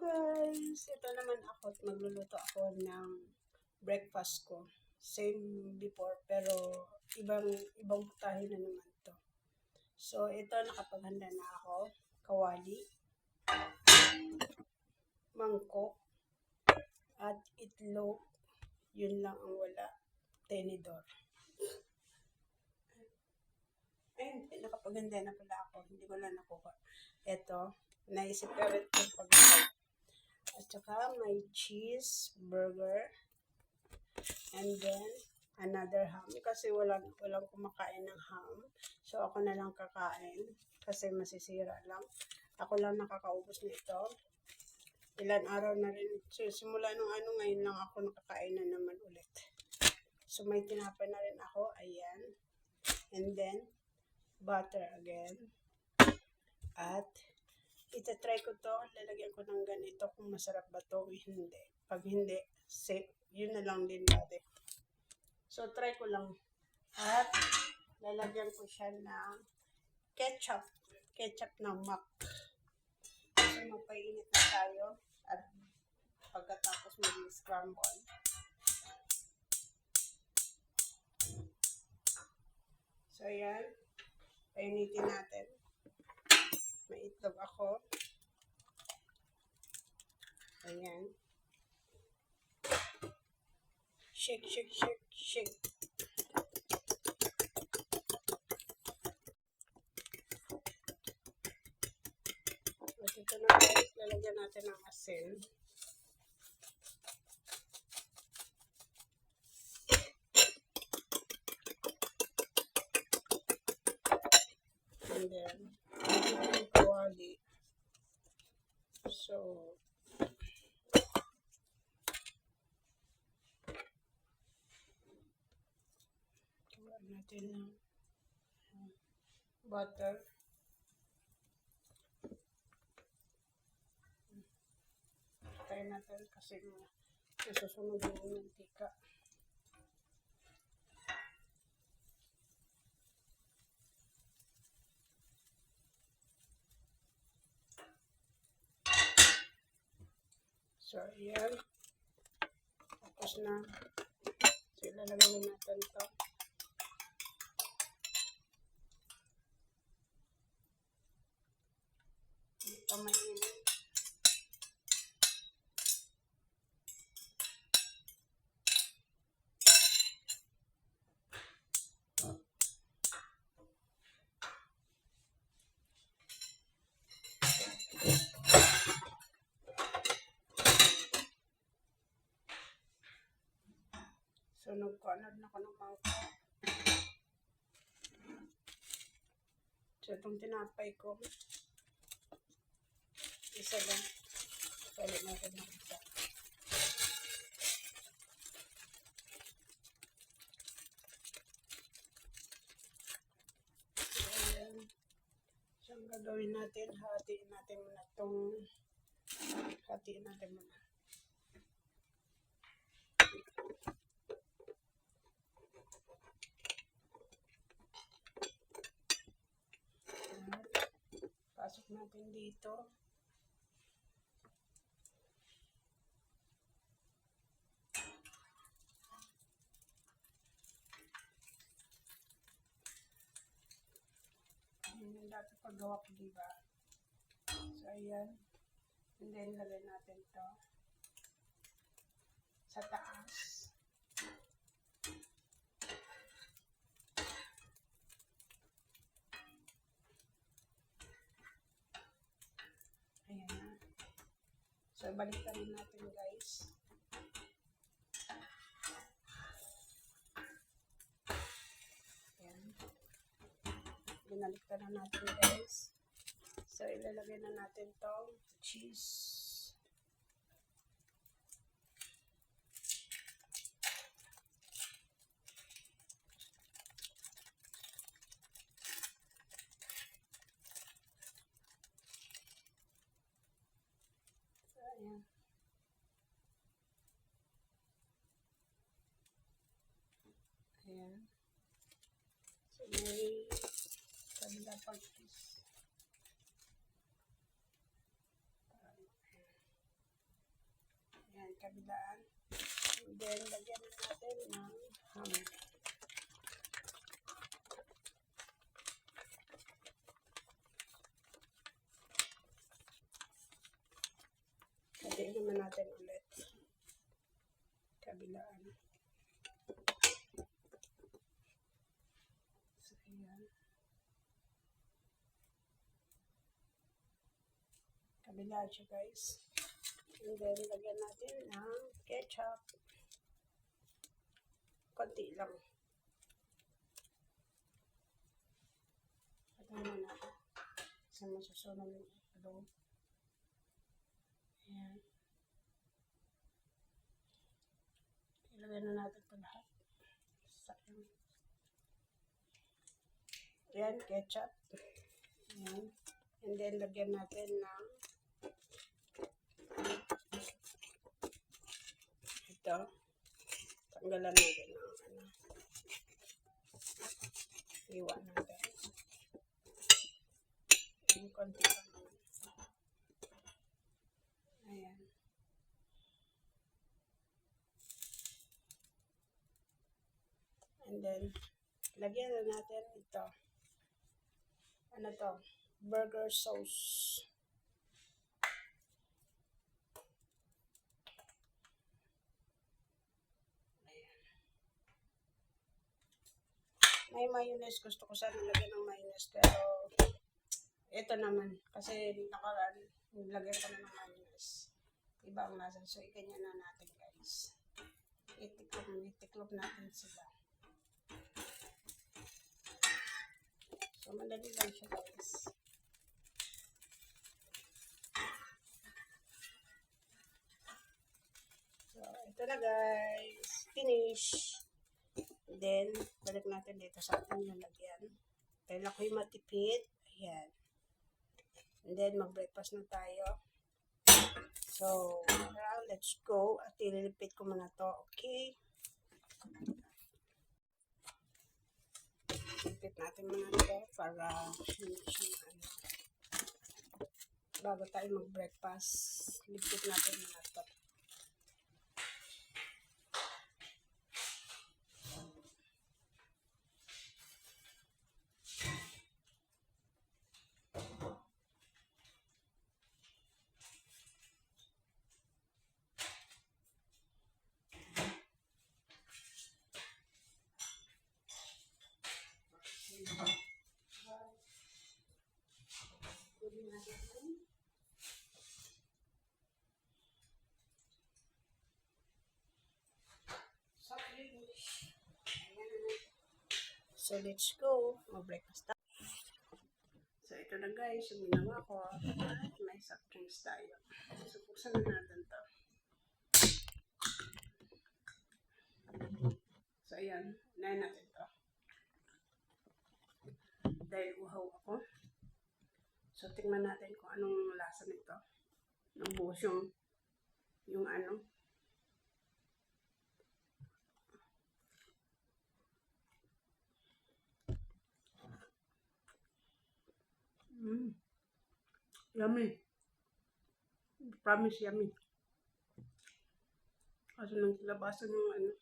guys! Ito naman ako at magluluto ako ng breakfast ko. Same before pero ibang ibang putahe na naman to. So ito nakapaghanda na ako. Kawali, mangkok, at itlog. Yun lang ang wala. Tenidor. Ay, hindi, nakapaghanda na pala ako. Hindi ko lang nakuha. Ito, naisip ko rin pag At saka may cheese, burger, and then another ham. Kasi walang, walang kumakain ng ham. So ako na lang kakain kasi masisira lang. Ako lang nakakaubos nito. Ilan araw na rin. So simula nung ano ngayon lang ako nakakain na naman ulit. So may tinapay na rin ako. Ayan. And then, butter again. At, itatry ko to, lalagyan ko ng ganito kung masarap ba to o hindi. Pag hindi, say, yun na lang din dati. So, try ko lang. At, lalagyan ko siya ng ketchup. Ketchup ng mac. So, magpainit na tayo. At, pagkatapos mag-scramble. So, ayan. Painitin natin. May itlog ako. Ayan. Shake, shake, shake, shake. At ito na guys, lalagyan natin ng asin. And then, yung kawali. So, gawa natin ng uh, butter. Try natin kasi mga nasusunod yung mantika. So, ayan. Tapos na. So, ilalagay na natin to. Nagkaanad na ko ng mangko. So, itong tinapay ko, isa lang. Palit natin ng isa. So, ang gagawin natin, hatiin natin muna itong, hatiin natin muna. At, Pasok natin dito. Yun yung dati paggawa ko, di ba? So, ayan. And then, lagay natin to sa taas. Ayan na. So, balik rin natin guys. Ayan. Binalik na natin guys. So, ilalagay na natin tong cheese. Ayan. Ayan. So, may kabila. Parang, ayan. kabilaan. And then, lagyan na natin ng ham. Lagyan naman natin ulit. Kabilaan. So, ayan. Kabila siya guys. And then, lagyan natin ng ketchup. Konti lang. Ito naman ako. Kasi masusunod yung loob. Ayan. Ilagay na natin ito lahat. Ayan, ketchup. Ayan. And then, lagyan natin ng ito. Tanggalan natin ng ano. Iwa natin. Yung konti lang. Ayan. And then, lagyan na natin ito. Ano to? Burger sauce. May mayonnaise. Gusto ko sana lagyan ng mayonnaise. Pero, ito naman. Kasi nakaraan, nilagyan ko na ng mayonnaise. Iba ang lasa. So, ikanyan na natin guys. Itiklop, itiklop natin sila. So, madali lang siya guys. So, ito na guys. Finish. Then, balik natin dito sa ating lalagyan. Dahil ako'y matipid. Ayan. And then, mag-breakfast na tayo. So, now, let's go. At ililipit ko muna to. Okay? Ilipit natin muna to para ano. Bago tayo mag-breakfast, lipit natin muna to. So, let's go. Mag-breakfast tayo. So, ito na guys, yung ginawa ko. At may soft drinks tayo. So, buksan na natin to. So, ayan. Unahin natin to. Dahil uhaw ako. So, tingnan natin kung anong lasa nito. Nabuhos yung, yung ano, Mm. Yummy. Promise yummy. Kasi nang labasan yung ano.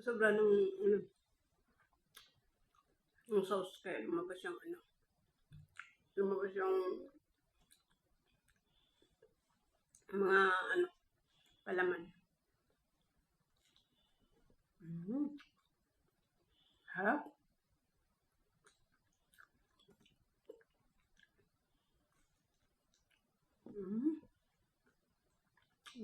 Sobra ng ano. Yung sauce kaya lumabas yung ano. Lumabas yung mga ano palaman. Mm. Harap. Mm.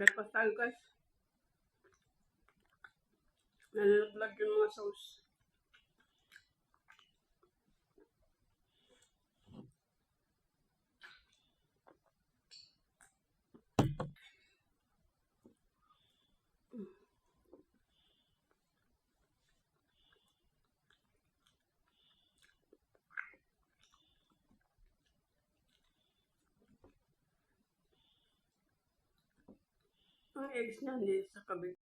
Breakfast tayo guys. Nalalaglag yung mga sauce. Ang eggs niya hindi sa kabit.